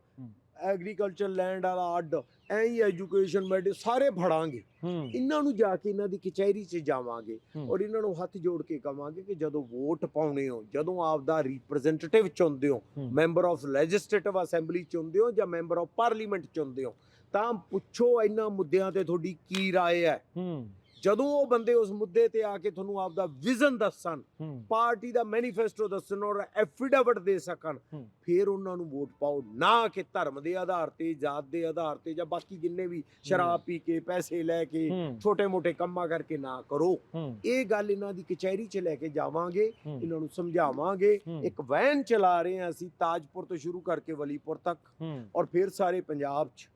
ਐਗਰੀਕਲਚਰ ਲੈਂਡ ਵਾਲਾ ਅੱਡ ਐਂ ਹੀ ਐਜੂਕੇਸ਼ਨ ਮੈਡ ਸਾਰੇ ਫੜਾਂਗੇ ਹੂੰ ਇਹਨਾਂ ਨੂੰ ਜਾ ਕੇ ਇਹਨਾਂ ਦੀ ਕਚਹਿਰੀ 'ਚ ਜਾਵਾਂਗੇ ਹੂੰ। ਔਰ ਇਹਨਾਂ ਨੂੰ ਹੱਥ ਜੋੜ ਕੇ ਕਵਾਂਗੇ ਕਿ ਜਦੋਂ ਵੋਟ ਪਾਉਣੇ ਹੋ ਜਦੋਂ ਆਪ ਦਾ ਰਿਪਰੈਜ਼ੈਂਟੇਟਿਵ ਚੁਣਦੇ ਹੋ ਹੂੰ। ਮੈਂਬਰ ਆਫ ਲੈਜਿਸਲੇਟਿਵ ਅਸੈਂਬਲੀ ਚੁਣਦੇ ਹੋ ਜਾਂ ਮੈਂਬਰ ਆਫ ਪਾਰਲੀਮੈਂਟ ਚੁਣਦੇ ਹੋ ਤਾਂ ਪੁੱਛੋ ਇਹਨਾਂ ਮੁੱਦਿਆਂ ਤੇ ਤੁਹਾਡੀ ਕੀ رائے ਹੈ ਹੂੰ ਜਦੋਂ ਉਹ ਬੰਦੇ ਉਸ ਮੁੱਦੇ ਤੇ ਆ ਕੇ ਤੁਹਾਨੂੰ ਆਪ ਦਾ ਵਿਜ਼ਨ ਦੱਸਣ ਪਾਰਟੀ ਦਾ ਮੈਨੀਫੈਸਟੋ ਦੱਸਣ ਔਰ ਐਫੀਡੇਵਿਟ ਦੇ ਸਕਣ। ਫਿਰ ਉਹਨਾਂ ਨੂੰ ਵੋਟ ਪਾਓ ਨਾ ਕਿ ਧਰਮ ਦੇ ਆਧਾਰ ਤੇ ਜਾਤ ਦੇ ਆਧਾਰ ਤੇ ਜਾਂ ਬਾਕੀ ਜਿੰਨੇ ਵੀ ਸ਼ਰਾਬ ਪੀ ਕੇ ਪੈਸੇ ਲੈ ਕੇ ਛੋਟੇ-ਮੋਟੇ ਕੰਮਾਂ ਕਰਕੇ ਨਾ ਕਰੋ। ਇਹ ਗੱਲ ਇਹਨਾਂ ਦੀ ਕਚਹਿਰੀ 'ਚ ਲੈ ਕੇ ਜਾਵਾਂਗੇ ਇਹਨਾਂ ਨੂੰ ਸਮਝਾਵਾਂਗੇ। ਇੱਕ ਵੈਨ ਚਲਾ ਰਹੇ ਹਾਂ ਅਸੀਂ ਤਾਜਪੁਰ ਤੋਂ ਸ਼ੁਰੂ ਕਰਕੇ ਵਲੀਪੁਰ ਤੱਕ ਔਰ ਫਿਰ ਸਾਰੇ ਪੰਜਾਬ 'ਚ।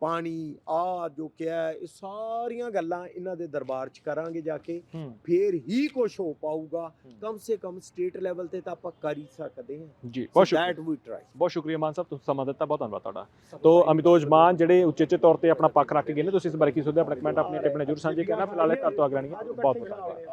ਪਾਣੀ ਆ ਜੋ ਕਿਹਾ ਇਹ ਸਾਰੀਆਂ ਗੱਲਾਂ ਇਹਨਾਂ ਦੇ ਦਰਬਾਰ 'ਚ ਕਰਾਂਗੇ ਜਾ ਕੇ ਫਿਰ ਹੀ ਕੁਝ ਹੋ ਪਾਊਗਾ। ਕਮ ਸੇ ਕਮ ਸਟੇਟ ਲੈਵਲ ਤੇ ਤਾਂ ਆਪਾਂ ਕਰ ਹੀ ਸਕਦੇ ਹਾਂ। ਜੀ ਬਹੁਤ ਸ਼ੁਕਰੀਆ। ਦੈਟ ਵੀ ਟਰਾਈ ਬਹੁਤ ਸ਼ੁਕਰੀਆ ਮਾਨ ਸਾਹਿਬ ਤੁਸੀਂ ਸਮਾਂ ਦਿੱਤਾ ਬਹੁਤ ਧੰਨਵਾਦ ਤੁਹਾਡਾ। ਤੋ ਅਮਿਤੋਜ ਮਾਨ ਜਿਹੜੇ ਉਚੇਚੇ ਤੌਰ ਤੇ ਆਪਣਾ ਪੱਖ ਰੱਖ ਗਏ ਨੇ ਤੁਸੀਂ ਇਸ ਬਾਰੇ ਕੀ ਸੋਚਦੇ? ਆਪਣਾ ਕਮੈਂਟ ਆਪਣੀ ਟਿੱਪਣੀ ਜਰੂਰ ਸਾਂਝੇ ਕਰਨਾ। ਫਿਲਹਾਲ ਇਹ ਤੋਂ ਅਗਰਾਨੀ ਬਹੁਤ ਬਹੁਤ ਧੰਨਵਾਦ।